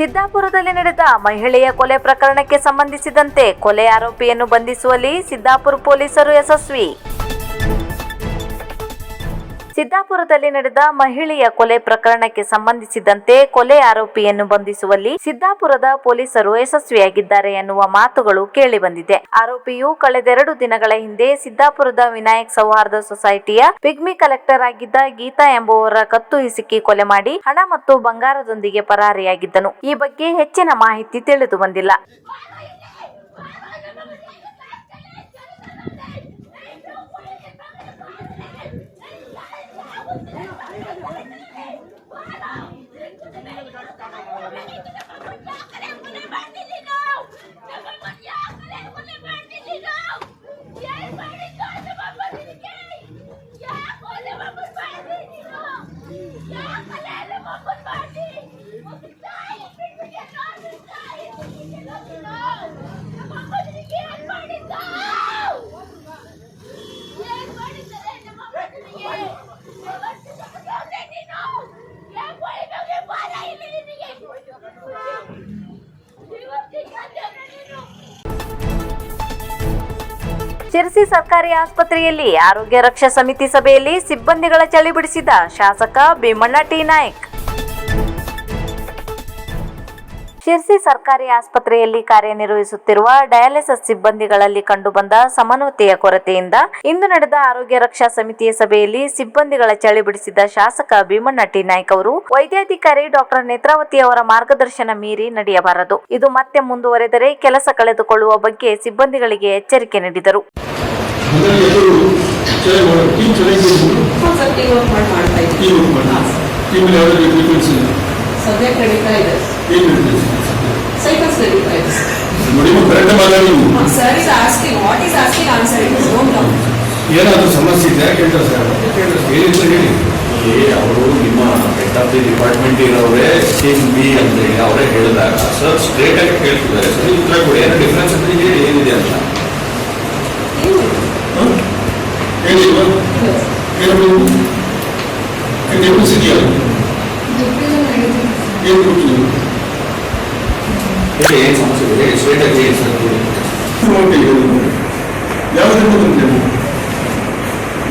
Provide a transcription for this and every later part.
ಸಿದ್ದಾಪುರದಲ್ಲಿ ನಡೆದ ಮಹಿಳೆಯ ಕೊಲೆ ಪ್ರಕರಣಕ್ಕೆ ಸಂಬಂಧಿಸಿದಂತೆ ಕೊಲೆ ಆರೋಪಿಯನ್ನು ಬಂಧಿಸುವಲ್ಲಿ ಸಿದ್ದಾಪುರ ಪೊಲೀಸರು ಯಶಸ್ವಿ. ಸಿದ್ದಾಪುರದಲ್ಲಿ ನಡೆದ ಮಹಿಳೆಯ ಕೊಲೆ ಪ್ರಕರಣಕ್ಕೆ ಸಂಬಂಧಿಸಿದಂತೆ ಕೊಲೆ ಆರೋಪಿಯನ್ನು ಬಂಧಿಸುವಲ್ಲಿ ಸಿದ್ದಾಪುರದ ಪೊಲೀಸರು ಯಶಸ್ವಿಯಾಗಿದ್ದಾರೆ ಎನ್ನುವ ಮಾತುಗಳು ಕೇಳಿಬಂದಿದೆ. ಆರೋಪಿಯು ಕಳೆದೆರಡು ದಿನಗಳ ಹಿಂದೆ ಸಿದ್ದಾಪುರದ ವಿನಾಯಕ್ ಸೌಹಾರ್ದ ಸೊಸೈಟಿಯ ಪಿಗ್ಮಿ ಕಲೆಕ್ಟರ್ ಆಗಿದ್ದ ಗೀತಾ ಎಂಬುವರ ಕತ್ತು ಹಿಸುಕಿ ಕೊಲೆ ಮಾಡಿ ಹಣ ಮತ್ತು ಬಂಗಾರದೊಂದಿಗೆ ಪರಾರಿಯಾಗಿದ್ದನು. ಈ ಬಗ್ಗೆ ಹೆಚ್ಚಿನ ಮಾಹಿತಿ ತಿಳಿದು ಬಂದಿಲ್ಲ. ಶಿರಸಿ ಸರ್ಕಾರಿ ಆಸ್ಪತ್ರೆಯಲ್ಲಿ ಆರೋಗ್ಯ ರಕ್ಷಾ ಸಮಿತಿ ಸಭೆಯಲ್ಲಿ ಸಿಬ್ಬಂದಿಗಳ ಚಳಿ ಬಿಡಿಸಿದ ಶಾಸಕ ಭೀಮಣ್ಣ ಟಿ. ನಾಯಕ್. ಶಿರ್ಸಿ ಸರ್ಕಾರಿ ಆಸ್ಪತ್ರೆಯಲ್ಲಿ ಕಾರ್ಯನಿರ್ವಹಿಸುತ್ತಿರುವ ಡಯಾಲಿಸಿಸ್ ಸಿಬ್ಬಂದಿಗಳಲ್ಲಿ ಕಂಡುಬಂದ ಸಮನ್ವತೆಯ ಕೊರತೆಯಿಂದ ಇಂದು ನಡೆದ ಆರೋಗ್ಯ ರಕ್ಷಾ ಸಮಿತಿಯ ಸಭೆಯಲ್ಲಿ ಸಿಬ್ಬಂದಿಗಳ ಚಳಿ ಬಿಡಿಸಿದ ಶಾಸಕ ಭೀಮಣ್ಣ ಟಿ. ನಾಯ್ಕ ಅವರು ವೈದ್ಯಾಧಿಕಾರಿ ಡಾಕ್ಟರ್ ನೇತ್ರಾವತಿ ಅವರ ಮಾರ್ಗದರ್ಶನ ಮೀರಿ ನಡೆಯಬಾರದು. ಇದು ಮತ್ತೆ ಮುಂದುವರೆದರೆ ಕೆಲಸ ಕಳೆದುಕೊಳ್ಳುವ ಬಗ್ಗೆ ಸಿಬ್ಬಂದಿಗಳಿಗೆ ಎಚ್ಚರಿಕೆ ನೀಡಿದರು. ಸದ್ಯಕ್ಕೆ ನಡೀತಾ ಇದೆ? ಸೈಕಲ್ಸ್ ನಡೀತಾ ಇದೆ. Sir is asking what is asking answer it is own down ಏನಾದರೂ ಸಮಸ್ಯೆ ಇದೆ ಕೇಳ್ತಾರೆ ಸರ್ ಕೇಳಿದ್ರೆ ಏನಿಲ್ಲ ಹೇಳಿ. ಏ ಅವರು ನಿಮ್ಮ ಹೆಡ್ ಆಫ್ ದಿ ಡಿಪಾರ್ಟ್ಮೆಂಟ್ ಇರೋರೇ ಟೀಮ್ ಬಿ ಅಂತ ಹೇಳಿ ಅವರೇ ಹೇಳಿದಾಗ ಸರ್ ಸ್ಟ್ರೇಟ್ ಆಗಿ ಕೇಳ್ತಿದ್ದಾರೆ. ಸರ್ ಉತ್ತರ ಕೊಡಿ. ಏನೋ ಡಿಫ್ರೆನ್ಸ್ ಅಂತ ಹೇಳಿ ಏನಿದೆ ಅಂತ. ಹೇಳಿ? ಏನು ಡಿಫ್ರೆನ್ಸ್ ಇದೆಯಾ ಏನು ಕೊಡ್ತೀವಿ ಹೇಳಿ ಏನು ಸಮಸ್ಯೆ ಇದೆ ಹೇಳಿ ಸ್ಟ್ರೇಟ್ ಆಗಿ ಹೇಳಿ ಸರ್ ನೋಡಿ ಯಾವುದರಿಂದ ಬಂದೆ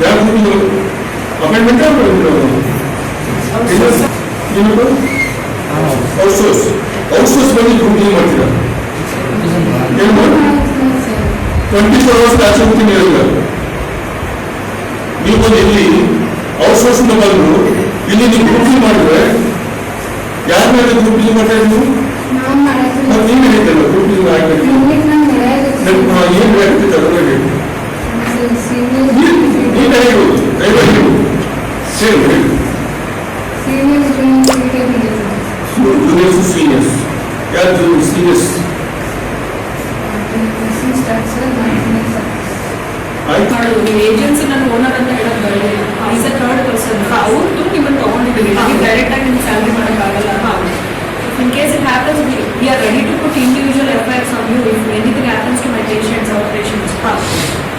ಯಾವುದು ಅಪಾಯಿಂಟ್ಮೆಂಟ್ ಏನಪ್ಪ ಔಟ್ಸೋರ್ಸ್ ಔಟ್ಸೋರ್ಸ್ ಬಂದು ಬುಕಿಂಗ್ ಮಾಡ್ತೀರಾ ಏನು ಮಾಡಿ ಟ್ವೆಂಟಿ ಫೋರ್ ಅವರ್ಸ್ ಆಚೆ ಬುಕಿಂಗ್ ಇರಲ್ಲ ನೀವು ಬಂದು ಇಲ್ಲಿ ಔಟ್ಸೋರ್ಸ್ ಬಂದು ಇಲ್ಲಿ ನೀವು ಬುಕಿಂಗ್ ಮಾಡಿದ್ರೆ ಯಾರ ಮೇಲೆ ಬುಕಿಂಗ್ ಮಾಡ್ತಾ ಇದ್ದೀವಿ ಮತ್ತೆ ನೀವು ಹೇಳಿದ್ದಲ್ಲ ಬುಕಿಂಗ್ ಆಗಬೇಕು ಏನು ಹೇಳ್ತಿದ್ದೆ ಅದನ್ನ ಹೇಳಿ ನೀನು ಹೇಳ್ಬೋದು ದಯವಿಟ್ಟು ಸೇರಿ ಹೇಳಿ ಜೂನಿಯರ್ಸ್ ಸೀನಿಯರ್ಸ್ ಯಾರು ಸೀನಿಯರ್ಸ್ ಆಯ್ತು ನೀವು ಏಜೆನ್ಸಿ ನನ್ನ ಓನರ್ ಅಂತ ಹೇಳಕ್ ಬರಲಿಲ್ಲ is a third person in case it happens we are ready to put individual FIRs on you if anything happens to my patients our patients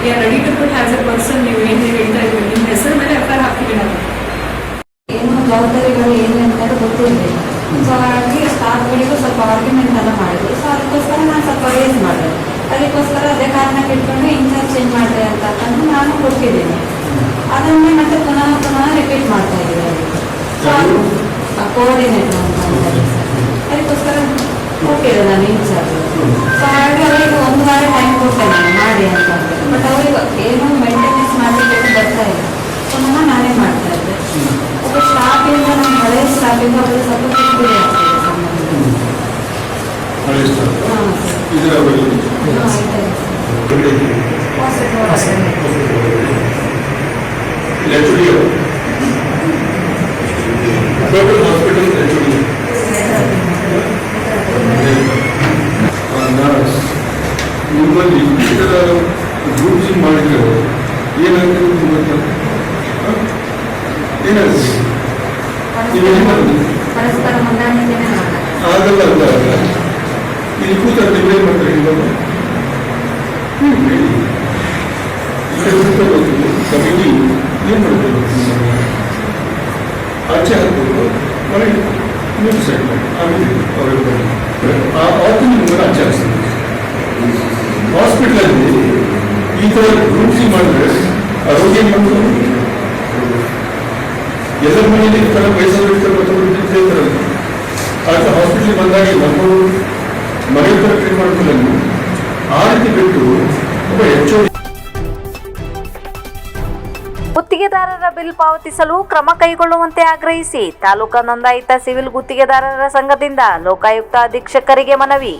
we are ready to put as a person ನೀವು ಏನು ಹೇಳ್ತಾ ಇದ್ದೀವಿ ನಿಮ್ಮ ಹೆಸರು ಮೇಲೆ FIR ಹಾಕ್ತೀವಿ ನಾವು ಏನು ಜವಾಬ್ದಾರಿಗಳು ಏನು ಅಂತ ಗೊತ್ತಿರಲಿಲ್ಲ ಸೊ ಹಾಗಾಗಿ ಸ್ಟಾಫ್ಗಳಿಗೂ ಸ್ವಲ್ಪ ಆರ್ಗ್ಯುಮೆಂಟ್ ಎಲ್ಲ ಮಾಡಿದ್ರು ಸೊ ಅದಕ್ಕೋಸ್ಕರ ನಾನು ಸ್ವಲ್ಪ ರೇಸ್ ಮಾಡಿದೆ ಅದಕ್ಕೋಸ್ಕರ ಅದೇ ಕಾರಣಕ್ಕೆ ಇಟ್ಕೊಂಡು ಇನ್ಚಾರ್ಜ್ ಚೇಂಜ್ ಮಾಡಿದೆ ಅಂತ ತಂದು ನಾನು ಕೊಟ್ಟಿದ್ದೀನಿ ಅದನ್ನೇ ಮತ್ತೆ ಪುನಃ ಟೋಟಲ್ ಹಾಸ್ಪಿಟಲ್ ಲೆಚುಡಿಯೋ ನರ್ಸ್ ನಿಮ್ಮಲ್ಲಿ ಈ ಥರ ಗ್ರೂಪ್ಸಿಂಗ್ ಮಾಡಿದ್ರೆ ಏನಾಗ್ತದೆ ಅಂತ ಗೊತ್ತಾ ಹ? ಏನಾಗ್ತದೆ ಆಗಲ್ಲ ಅಂತ. ಇಲ್ಲಿ ಕೂತಾರೆ ನೀವೇನು ಮಾಡ್ತಾರೆ ಕಮಿಟಿ ಏನು ಮಾಡ್ತೀವಿ ಆಚೆ ಹಾಕ್ಬೇಕು. ಹೊರಗೆ ನೀವು ಸೆಟ್ ಮಾಡಿ. ಆಮೇಲೆ ಅವ್ರಿಗೆ. ಆ- ಆಚರಿಸ್ತೀನಿ ಹಾಸ್ಪಿಟಲಲ್ಲಿ ಈ ಥರ ಗ್ರೂಪ್ಸಿ ಮಾಡಿದ್ರೆ ಆರೋಗ್ಯ ಮಾಡ್ತಾರೆ ಎಲ್ಲರ ಮನೆಯಲ್ಲಿ ಈ ಥರ ಇರ್ತಾರೆ ಹಾಸ್ಪಿಟ್ಲಿಗೆ ಬಂದಾಗ ನಮ್ಮ ಮನೆ ಥರ ಟ್ರೀಟ್ ಆ ರೀತಿ ಬಿಟ್ಟು ಒಬ್ಬ ಹೆಚ್ಚು ಗುತ್ತಿಗೆದಾರರ ಬಿಲ್ ಪಾವತಿಸಲು ಕ್ರಮ ಕೈಗೊಳ್ಳುವಂತೆ ಆಗ್ರಹಿಸಿ ತಾಲೂಕಾ ನೋಂದಾಯಿತ ಸಿವಿಲ್ ಗುತ್ತಿಗೆದಾರರ ಸಂಘದಿಂದ ಲೋಕಾಯುಕ್ತ ಅಧೀಕ್ಷಕರಿಗೆ ಮನವಿ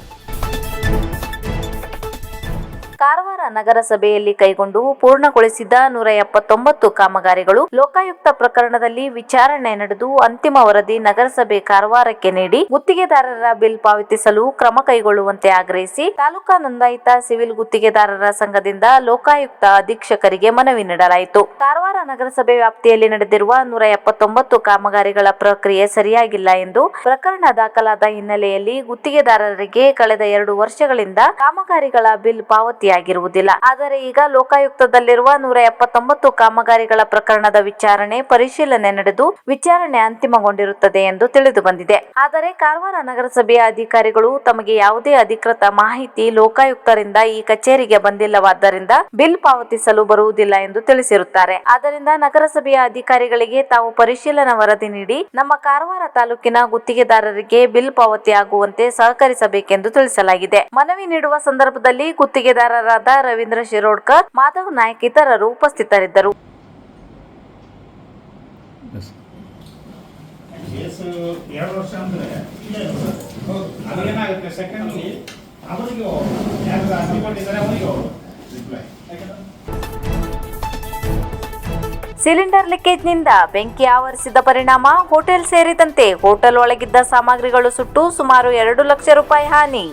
ಕಾರವಾರ ನಗರಸಭೆಯಲ್ಲಿ ಕೈಗೊಂಡು ಪೂರ್ಣಗೊಳಿಸಿದ ನೂರ ಎಪ್ಪತ್ತೊಂಬತ್ತು ಕಾಮಗಾರಿಗಳು ಲೋಕಾಯುಕ್ತ ಪ್ರಕರಣದಲ್ಲಿ ವಿಚಾರಣೆ ನಡೆದು ಅಂತಿಮ ವರದಿ ನಗರಸಭೆ ಕಾರವಾರಕ್ಕೆ ನೀಡಿ ಗುತ್ತಿಗೆದಾರರ ಬಿಲ್ ಪಾವತಿಸಲು ಕ್ರಮ ಕೈಗೊಳ್ಳುವಂತೆ ಆಗ್ರಹಿಸಿ ತಾಲೂಕಾ ನೋಂದಾಯಿತ ಸಿವಿಲ್ ಗುತ್ತಿಗೆದಾರರ ಸಂಘದಿಂದ ಲೋಕಾಯುಕ್ತ ಅಧೀಕ್ಷಕರಿಗೆ ಮನವಿ ನೀಡಲಾಯಿತು. ಕಾರವಾರ ನಗರಸಭೆ ವ್ಯಾಪ್ತಿಯಲ್ಲಿ ನಡೆದಿರುವ ನೂರ ಎಪ್ಪತ್ತೊಂಬತ್ತು ಕಾಮಗಾರಿಗಳ ಪ್ರಕ್ರಿಯೆ ಸರಿಯಾಗಿಲ್ಲ ಎಂದು ಪ್ರಕರಣ ದಾಖಲಾದ ಹಿನ್ನೆಲೆಯಲ್ಲಿ ಗುತ್ತಿಗೆದಾರರಿಗೆ ಕಳೆದ ಎರಡು ವರ್ಷಗಳಿಂದ ಕಾಮಗಾರಿಗಳ ಬಿಲ್ ಆದರೆ ಈಗ ಲೋಕಾಯುಕ್ತದಲ್ಲಿರುವ ನೂರ ಎಪ್ಪತ್ತೊಂಬತ್ತು ಕಾಮಗಾರಿಗಳ ಪ್ರಕರಣದ ವಿಚಾರಣೆ, ಪರಿಶೀಲನೆ ನಡೆದು ವಿಚಾರಣೆ ಅಂತಿಮಗೊಂಡಿರುತ್ತದೆ ಎಂದು ತಿಳಿದು ಬಂದಿದೆ. ಆದರೆ ಕಾರವಾರ ನಗರಸಭೆಯ ಅಧಿಕಾರಿಗಳು ತಮಗೆ ಯಾವುದೇ ಅಧಿಕೃತ ಮಾಹಿತಿ ಲೋಕಾಯುಕ್ತರಿಂದ ಈ ಕಚೇರಿಗೆ ಬಂದಿಲ್ಲವಾದ್ದರಿಂದ ಬಿಲ್ ಪಾವತಿಸಲು ಬರುವುದಿಲ್ಲ ಎಂದು ತಿಳಿಸಿರುತ್ತಾರೆ. ಆದ್ದರಿಂದ ನಗರಸಭೆಯ ಅಧಿಕಾರಿಗಳಿಗೆ ತಾವು ಪರಿಶೀಲನಾ ವರದಿ ನೀಡಿ ನಮ್ಮ ಕಾರವಾರ ತಾಲೂಕಿನ ಗುತ್ತಿಗೆದಾರರಿಗೆ ಬಿಲ್ ಪಾವತಿಯಾಗುವಂತೆ ಸಹಕರಿಸಬೇಕೆಂದು ತಿಳಿಸಲಾಗಿದೆ. ಮನವಿ ನೀಡುವ ಸಂದರ್ಭದಲ್ಲಿ ಗುತ್ತಿಗೆದಾರರಾದ ರವೀಂದ್ರ ಶಿರೋಡ್ಕರ್ ಮಾಧವ್ ನಾಯ್ಕ ಇತರರು ಉಪಸ್ಥಿತರಿದ್ದರು. ಸಿಲಿಂಡರ್ ಲೀಕೇಜ್ನಿಂದ ಬೆಂಕಿ ಆವರಿಸಿದ ಪರಿಣಾಮ ಹೋಟೆಲ್ ಸೇರಿದಂತೆ ಹೋಟೆಲ್ ಒಳಗಿದ್ದ ಸಾಮಗ್ರಿಗಳು ಸುಟ್ಟು ಸುಮಾರು ಎರಡು ಲಕ್ಷ ರೂಪಾಯಿ ಹಾನಿ.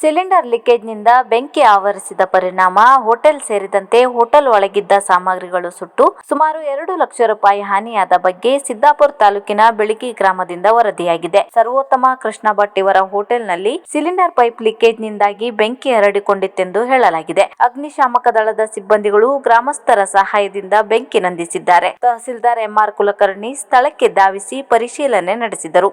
ಸಿಲಿಂಡರ್ ಲೀಕೇಜ್ನಿಂದ ಬೆಂಕಿ ಆವರಿಸಿದ ಪರಿಣಾಮ, ಹೋಟೆಲ್ ಸೇರಿದಂತೆ ಹೋಟೆಲ್ ಒಳಗಿದ್ದ ಸಾಮಗ್ರಿಗಳು ಸುಟ್ಟು ಸುಮಾರು ಎರಡು ಲಕ್ಷ ರೂಪಾಯಿ ಹಾನಿಯಾದ ಬಗ್ಗೆ ಸಿದ್ದಾಪುರ ತಾಲೂಕಿನ ಬೆಳಗಿ ಗ್ರಾಮದಿಂದ ವರದಿಯಾಗಿದೆ. ಸರ್ವೋತ್ತಮ ಕೃಷ್ಣ ಭಟ್ ಇವರ ಹೋಟೆಲ್ನಲ್ಲಿ ಸಿಲಿಂಡರ್ ಪೈಪ್ ಲೀಕೇಜ್ನಿಂದಾಗಿ ಬೆಂಕಿ ಹರಡಿಕೊಂಡಿತ್ತೆಂದು ಹೇಳಲಾಗಿದೆ. ಅಗ್ನಿಶಾಮಕ ದಳದ ಸಿಬ್ಬಂದಿಗಳು ಗ್ರಾಮಸ್ಥರ ಸಹಾಯದಿಂದ ಬೆಂಕಿ ನಂದಿಸಿದ್ದಾರೆ. ತಹಸೀಲ್ದಾರ್ ಎಂಆರ್ ಕುಲಕರ್ಣಿ ಸ್ಥಳಕ್ಕೆ ಧಾವಿಸಿ ಪರಿಶೀಲನೆ ನಡೆಸಿದರು.